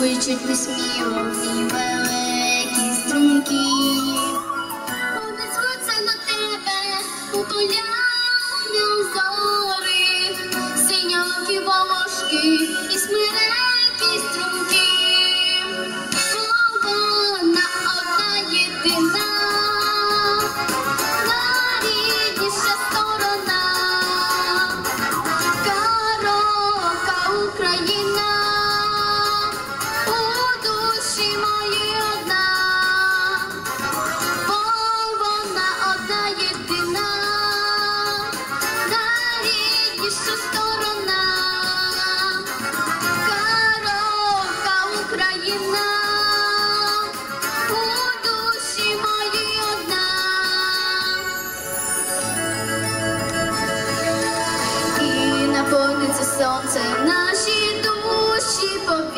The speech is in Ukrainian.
Вичать несміло і великі струнки, Вони звуться на тебе у поля. наповниться сонце наші душі.